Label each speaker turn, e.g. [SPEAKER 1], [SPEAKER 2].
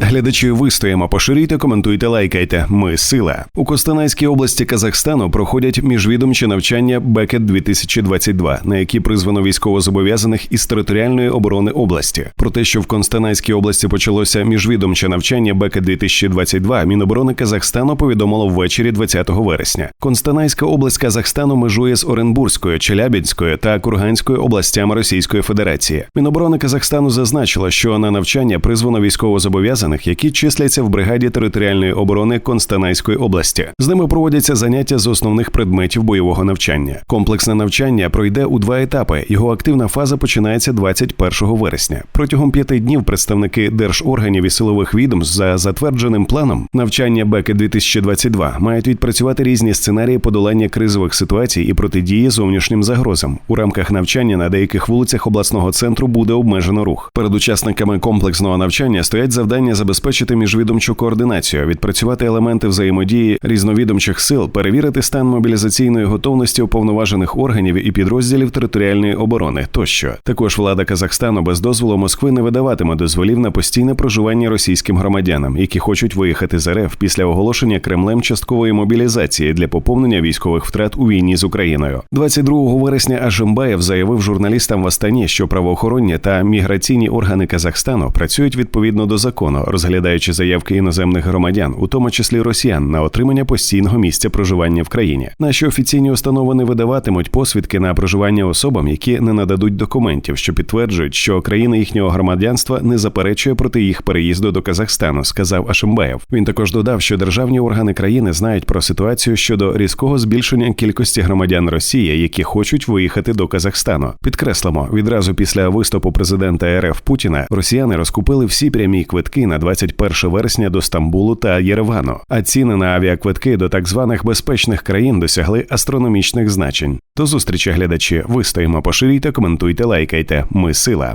[SPEAKER 1] Глядачі вистоїмо, поширюйте, коментуйте, лайкайте. Ми сила у Костанайській області Казахстану проходять міжвідомчі навчання Бекет 2022 на які призвано військовозобов'язаних із територіальної оборони області. Про те, що в Костанайській області почалося міжвідомче навчання Бекет 2022 Міноборони Казахстану повідомило ввечері 20 вересня. Констанайська область Казахстану межує з Оренбурзькою, Челябінською та Курганською областями Російської Федерації. Міноборони Казахстану зазначило, що на навчання призвано військовозобов'язаних, які числяться в бригаді територіальної оборони Констанайської області. З ними проводяться заняття з основних предметів бойового навчання. Комплексне навчання пройде у два етапи. Його активна фаза починається 21 вересня. Протягом п'яти днів представники держорганів і силових відомств за затвердженим планом навчання Беки 2022 мають відпрацювати різні сценарії подолання кризових ситуацій і протидії зовнішнім загрозам. У рамках навчання на деяких вулицях обласного центру буде обмежено рух. Перед учасниками комплексного навчання стоять завдання забезпечити міжвідомчу координацію, відпрацювати елементи взаємодії різновідомчих сил, перевірити стан мобілізаційної готовності уповноважених органів і підрозділів територіальної оборони тощо. Також влада Казахстану без дозволу Москви не видаватиме дозволів на постійне проживання російським громадянам, які хочуть виїхати з РФ після оголошення Кремлем часткової мобілізації для поповнення військових втрат у війні з Україною. 22 вересня Ажимбаєв заявив журналістам в Астані, що правоохоронні та міграційні органи Казахстану працюють відповідно до закону, розглядаючи заявки іноземних громадян, у тому числі росіян, на отримання постійного місця проживання в країні. Наші офіційні установи не видаватимуть посвідки на проживання особам, які не нададуть документів, що підтверджують, що країна їхнього громадянства не заперечує проти їх переїзду до Казахстану, сказав Ашимбаєв. Він також додав, що державні органи країни знають про ситуацію щодо різкого збільшення кількості громадян Росії, які хочуть виїхати до Казахстану. Підкреслимо, відразу після виступу президента РФ Путіна росіяни розкупили всі прямі квитки на 21 вересня до Стамбулу та Єревану, а ціни на авіаквитки до так званих безпечних країн досягли астрономічних значень. До зустрічі, глядачі. Вистоїмо, поширюйте, коментуйте, лайкайте. Ми сила.